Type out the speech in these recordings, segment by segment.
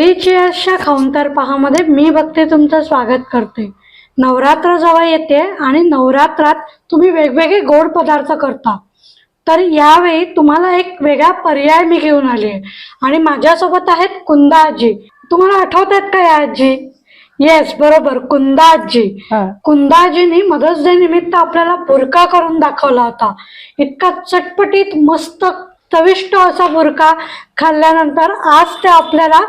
Three चेअर्सच्या counter पहामध्ये मी भक्ती तुमचं स्वागत करते. नवरात्र जवळ येते आणि नवरात्रात तुम्ही वेगवेगळे गोड पदार्थ करता तर यावेळी तुम्हाला एक वेगळा पर्याय मी घेऊन आली. आहे आणि माझ्यासोबत आहेत कुंदा आजी तुम्हाला आठवत आहेत का या आजी? येस बरोबर कुंदा आजी. कुंदाजींनी मदर्स डे निमित्त आपल्याला बुरका करून दाखवला होता. इतका चटपटीत मस्त चविष्ट असा बुरका खाल्ल्यानंतर आज ते आपल्याला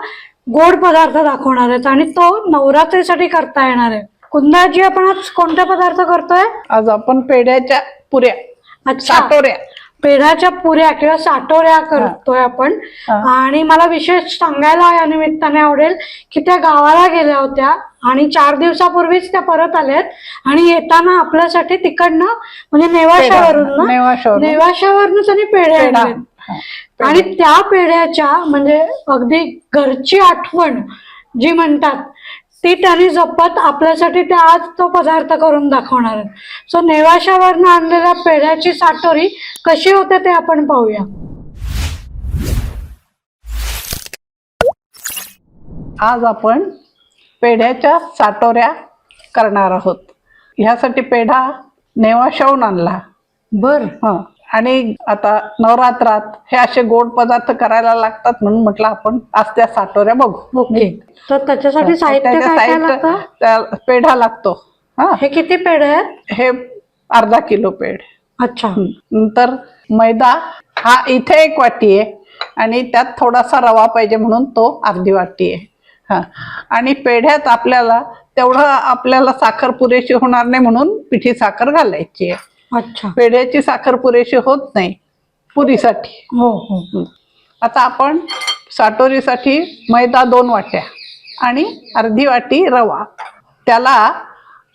गोड पदार्थ दाखवणार आहेत आणि तो नवरात्रीसाठी करता येणार आहे. कुंदाजी आपण आज कोणते पदार्थ करतोय? आज आपण पेढ्याच्या पुऱ्या अच्छा. साटोऱ्या पेढ्याच्या पुऱ्या किंवा साटोऱ्या करतोय आपण. आणि मला विशेष सांगायला या निमित्ताने आवडेल की त्या गावाला गेल्या होत्या आणि चार दिवसापूर्वीच त्या परत आल्यात. आणि येताना आपल्यासाठी तिकडनं म्हणजे नेवाशावरून नेवाशावरून. त्यांनी पेढे पेढा आणले हा. आणि त्या पेढ्याच्या म्हणजे अगदी घरची आठवण जी म्हणतात ती त्यांनी जपत आपल्यासाठी त्या आज तो पदार्थ करून दाखवणार आहेत. सो नेवाशावरनं आणलेल्या पेढ्याची साटोरी कशी होते ते आपण पाहूया. आज आपण पेढ्याच्या साटोऱ्या करणार आहोत. ह्यासाठी पेढा नेवाशाहून आणला. बर. हा. आणि आता नवरात्रात हे असे गोड पदार्थ करायला लागतात म्हणून म्हटलं आपण आज त्या साटोऱ्या बघू. ओके. तर त्याच्यासाठी साहित्य साहित्य- पेढा लागतो. हा. हे किती पेढे आहेत? हे अर्धा किलो पेढ. अच्छा. नंतर मैदा हा इथे एक वाटी आहे आणि त्यात थोडासा रवा पाहिजे म्हणून तो अर्धी वाटी आहे. हा. आणि पेढ्यात आपल्याला तेवढं आपल्याला साखर पुरेशी होणार नाही म्हणून पिठी साखर घालायची आहे. अच्छा. पेढ्याची साखर पुरेशी होत नाही पुरीसाठी. हो हो. आता आपण साटोरीसाठी मैदा दोन वाट्या आणि अर्धी वाटी रवा. त्याला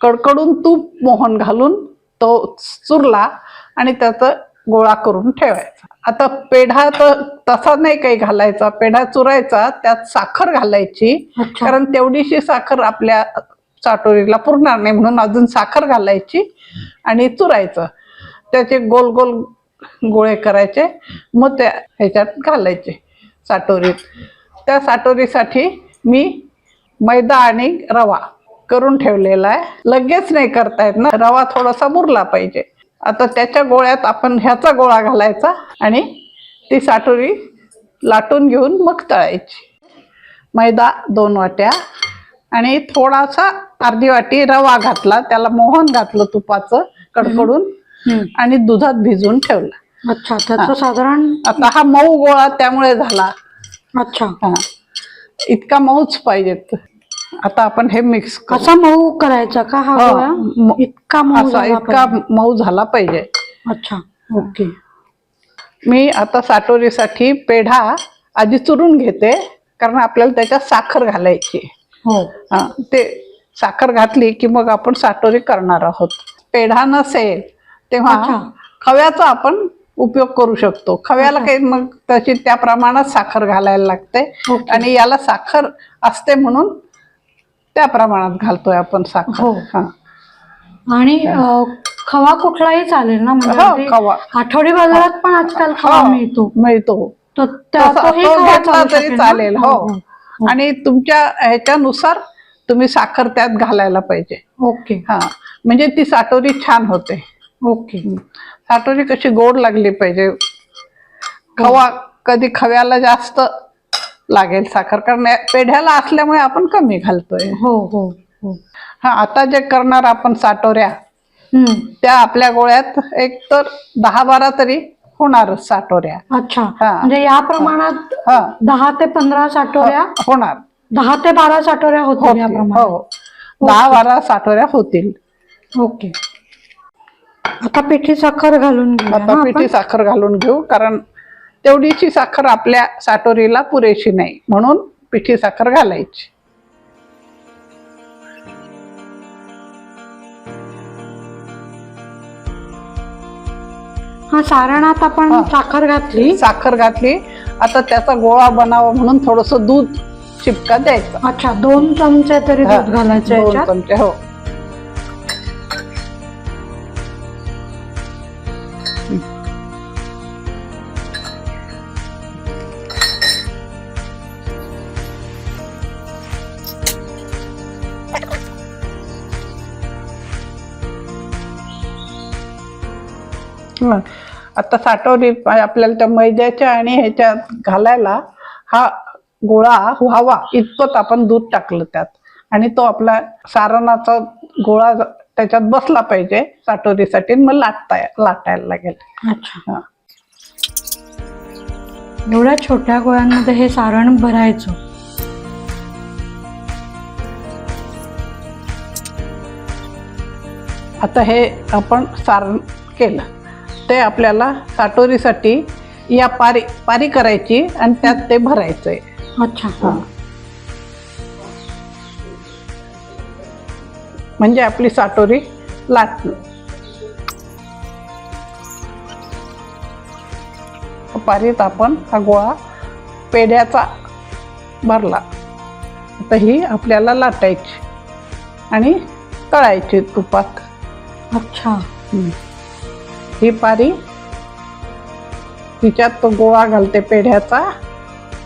कडकडून तूप मोहन घालून तो चुरला आणि त्याचा गोळा करून ठेवायचा. आता पेढा तर तसा नाही काही घालायचा पेढा चुरायचा त्यात साखर घालायची. कारण तेवढीशी साखर आपल्या चाटोरीला पुरणार नाही म्हणून अजून साखर घालायची आणि चुरायचं. त्याचे गोल गोल गोळे करायचे मग त्या ह्याच्यात घालायचे साटोरीत त्या साटोरीसाठी मी मैदा आणि रवा करून ठेवलेला आहे. लगेच नाही करता येत ना. रवा थोडासा मुरला पाहिजे. आता त्याच्या गोळ्यात आपण ह्याचा गोळा घालायचा आणि ती साटोरी लाटून घेऊन मग तळायची. मैदा दोन वाट्या आणि थोडासा अर्धी वाटी रवा घातला त्याला मोहन घातलं तुपाचं कडकडून. आणि दुधात भिजवून ठेवलं. अच्छा त्याचं साधारण आता हा मऊ गोळा त्यामुळे झाला. अच्छा. हा. इतका मऊच पाहिजेत. आता आपण हे मिक्स कसा मऊ करायचा का हा हो. इतका मऊ इतका. मऊ झाला पाहिजे. अच्छा ओके. मी आता साटोरीसाठी पेढा आधी चुरून घेते कारण आपल्याला त्याच्यात साखर घालायची. हो. हा ते साखर घातली की मग आपण साटोरी करणार आहोत. पेढा नसेल तेव्हा. खव्याचा आपण उपयोग करू शकतो. खव्याला काही मग तशी त्या प्रमाणात साखर घालायला लागते. आणि याला साखर असते म्हणून त्या प्रमाणात घालतोय आपण हो. साखर. हा. आणि खवा कुठलाही चालेल ना? हो, म्हणजे खवा. ते आठवडी बाजारात पण आजकाल खवा हो, मिळतो. मिळतो. तर? चालेल हो. आणि तुमच्या ह्याच्यानुसार तुम्ही साखर त्यात घालायला पाहिजे. ओके. हा म्हणजे ती साटोरी छान होते. ओके. साटोरी कशी गोड लागली पाहिजे. खवा कधी खव्याला जास्त लागेल साखर कारण पेढ्याला असल्यामुळे आपण कमी घालतोय. हो हो हो. हा आता जे करणार आपण साटोऱ्या. त्या आपल्या गोळ्यात एक तर दहा बारा तरी होणारच साटोऱ्या अच्छा. हा. म्हणजे या प्रमाणात हा. दहा ते पंधरा साठोऱ्या? होणार. दहा ते बारा साठोऱ्या होतील हो. दहा बारा साठोऱ्या होतील. ओके. आता पिठी साखर घालून आता पिठी. साखर घालून घेऊ कारण तेवढीची साखर आपल्या साटोरीला पुरेशी नाही म्हणून पिठी साखर घालायची. हा सारणात आपण. साखर घातली. साखर घातली. आता त्याचा गोळा बनावा म्हणून थोडस दूध शिपका द्यायचा. अच्छा दोन चमचे तरी दूध घालायचं चमचे हो. हं. आता साठवणी आपल्याला त्या मैद्याच्या आणि ह्याच्यात घालायला हा गोळा व्हावा इतपत आपण दूध टाकलं त्यात. आणि तो आपला सारणाचा गोळा त्याच्यात बसला पाहिजे साठवणीसाठी मग लाटता लाटायला लागेल. अच्छा. हा. एवढ्या छोट्या गोळ्यांमध्ये हे सारण भरायचं. आता हे आपण सारण केलं. ते आपल्याला साठवणीसाठी या पारी पारी करायची आणि त्यात ते भरायचंय. अच्छा. हा. म्हणजे आपली साटोरी लाटली पारीत आपण हा गोळा पेढ्याचा भरला. आता ही आपल्याला लाटायची आणि तळायची तुपात. अच्छा. ही पारी. तिच्यात तो गोळा घालते पेढ्याचा.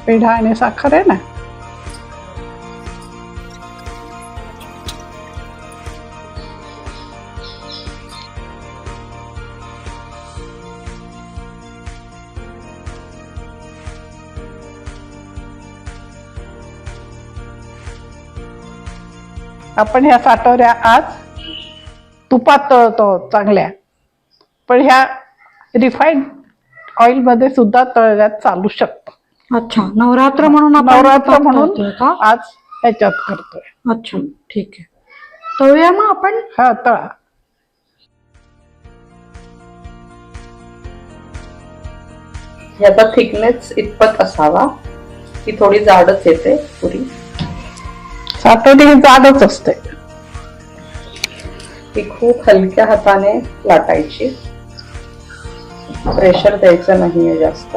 पेढा आणि साखर आहे ना? आपण ह्या साठवऱ्या आज तुपात तळतो चांगल्या. पण ह्या रिफाईंड ऑइलमध्ये सुद्धा तळल्यात चालू शकतं. अच्छा. नवरात्र म्हणून आपण नवरात्र म्हणून करतोय का? आज ह्याच्यात करतोय. अच्छा. ठीक आहे. तळूया मग आपण? हा तळा. याचा थिकनेस इतपत असावा ती थोडी जाडच येते पुरी. साठवणी ही जाडच असते. ती खूप हलक्या हाताने लाटायची. प्रेशर द्यायचं नाहीये जास्त.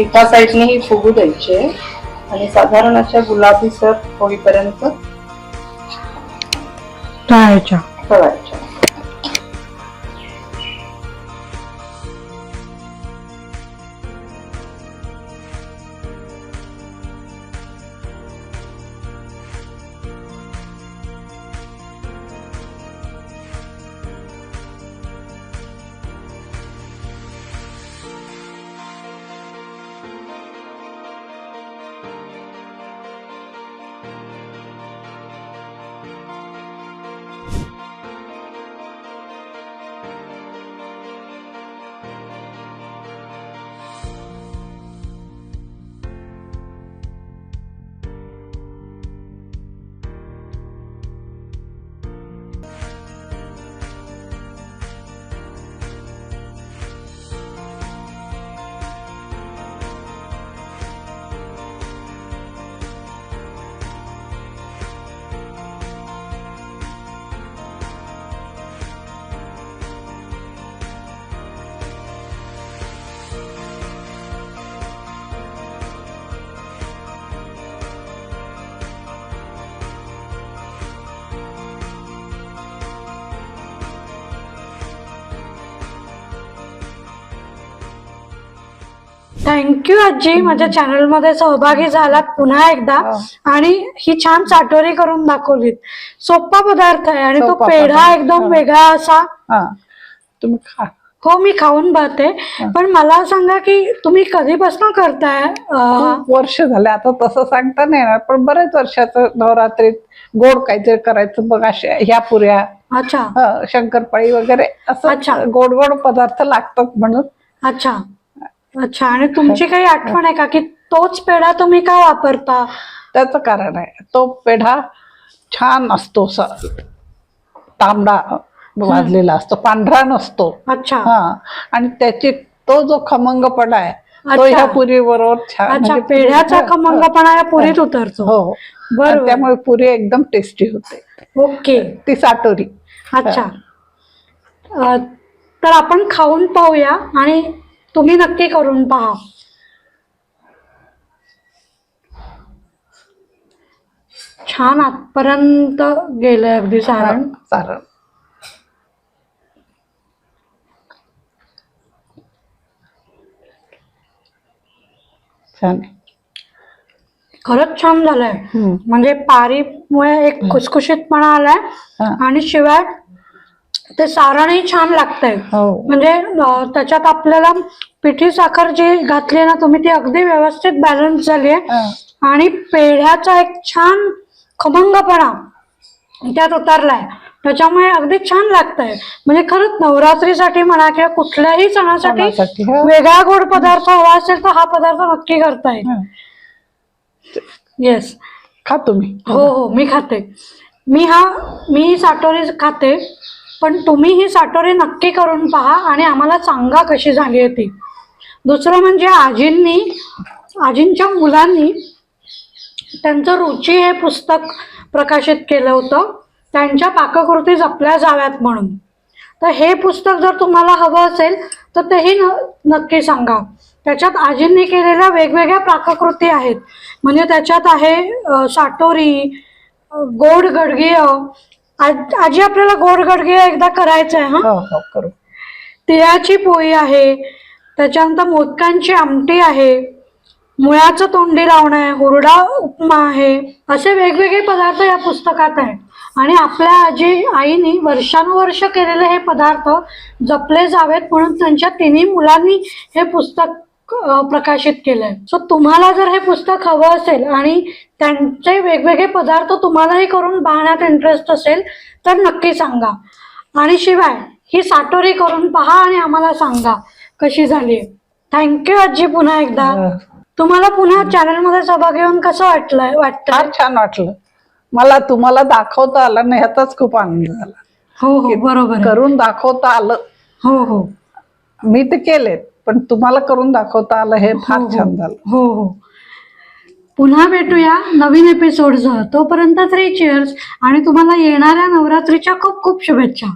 एका साईडने ही फुगू द्यायची. आहे आणि साधारण अशा गुलाबी सर होईपर्यंत तळायच्या. तळायच्या. थँक्यू आजी. माझ्या चॅनलमध्ये सहभागी झालात पुन्हा एकदा. हो. आणि ही छान चाटोरी करून दाखवलीत. सोपा पदार्थ आहे आणि तो सोपा पेढा पदार्थ. एकदम हो. वेगळा असा. हा. तुम्ही खा. हो मी खाऊन पाहते. पण मला सांगा की तुम्ही कधीपासून करताय? अं, खूप वर्ष झाले. आता तसं सांगता नाही येणार पण बरेच वर्षाचं नवरात्रीत गोड काहीतरी करायचं बघ अशा ह्या पुऱ्या. अच्छा. हं, शंकरपाळी वगैरे अच्छा. असं गोड गोड पदार्थ लागतात म्हणून. अच्छा. अच्छा आणि तुमची काही आठवण आहे का की तोच पेढा तुम्ही का वापरता? त्याचं कारण आहे तो पेढा छान असतो असा तांबडा भाजलेला असतो पांढरा नसतो. अच्छा. हा आणि त्याची तो जो खमंगपणा आहे तो अच्छा. ह्या पुरी बरोबर छान अच्छा म्हणजे- पेढ्याचा खमंगपणा या पुरीत उतरतो. हो. आणि बरोबर. त्यामुळे पुरी एकदम टेस्टी होते. ओके. ती साटोरी. अच्छा. अ, तर आपण खाऊन पाहूया आणि तुम्ही नक्की करून पहा. छान आतपर्यंत गेलंय अगदी सारण. सारण. छान. खरंच छान झालंय. म्हणजे पारीमुळे एक खुसखुशीतपणा आलाय आणि शिवाय ते सारणही छान लागतंय. हो. म्हणजे अं, त्याच्यात आपल्याला पिठी साखर जी घातली ना तुम्ही ती अगदी व्यवस्थित बॅलन्स झाली आहे हा. आणि पेढ्याचा एक छान खमंगपणा त्यात उतरलाय. त्याच्यामुळे अगदी छान लागतंय. म्हणजे खरंच नवरात्रीसाठी म्हणा किंवा कुठल्याही सणासाठी सणासाठी, हो. वेगळा गोड पदार्थ हवा असेल तर हा पदार्थ नक्की करता येईल. हा. येस खा तुम्ही. हो हो. मी खाते. मी हा मी ही साटोरी खाते. पण तुम्ही ही साटोरी नक्की करून पहा आणि आम्हाला सांगा कशी झाली होती ती. दुसरं म्हणजे आजींनी आजींच्या मुलांनी त्यांचं रुची हे पुस्तक प्रकाशित केलं होतं. त्यांच्या पाककृती जपल्या जाव्यात म्हणून. तर हे पुस्तक जर तुम्हाला हवं असेल तर तेही न नक्की सांगा. त्याच्यात आजींनी केलेल्या वेगवेगळ्या पाककृती आहेत. म्हणजे त्याच्यात आहे साटोरी गोड गडगीय आज- आजी आपल्याला गोड गडगीय एकदा करायचं आहे हा? हो हो करू. तिळाची पोळी आहे त्याच्यानंतर मोदकांची आमटी आहे मुळ्याचं तोंडी लावणं आहे हुरडा उपमा आहे असे वेगवेगळे पदार्थ या पुस्तकात आहेत. आणि आपल्या आजी आईने वर्षानुवर्ष केलेले हे पदार्थ जपले जावेत म्हणून त्यांच्या तिन्ही मुलांनी हे पुस्तक प्रकाशित केलंय. सो तुम्हाला जर हे पुस्तक हवं असेल आणि त्यांचे वेगवेगळे पदार्थ तुम्हालाही करून पाहण्यात इंटरेस्ट असेल तर नक्की सांगा. आणि शिवाय ही साटोरी करून पहा आणि आम्हाला सांगा कशी झाली. थँक्यू आजी पुन्हा एकदा. हा. तुम्हाला पुन्हा चॅनलमध्ये सहभाग घेऊन कसं वाटलंय वाटतं फार छान वाटलं. मला तुम्हाला दाखवता आलं नाही ह्याचाच खूप आनंद झाला. हो हो बरोबर. करून दाखवता आलं. हो हो. मी ते केले पण तुम्हाला करून दाखवता आलं हे फार हो, हो. छान झालं. हो हो. पुन्हा भेटूया नवीन एपिसोडसह तोपर्यंत थ्री चिअर्स आणि तुम्हाला येणाऱ्या नवरात्रीच्या खूप खूप शुभेच्छा.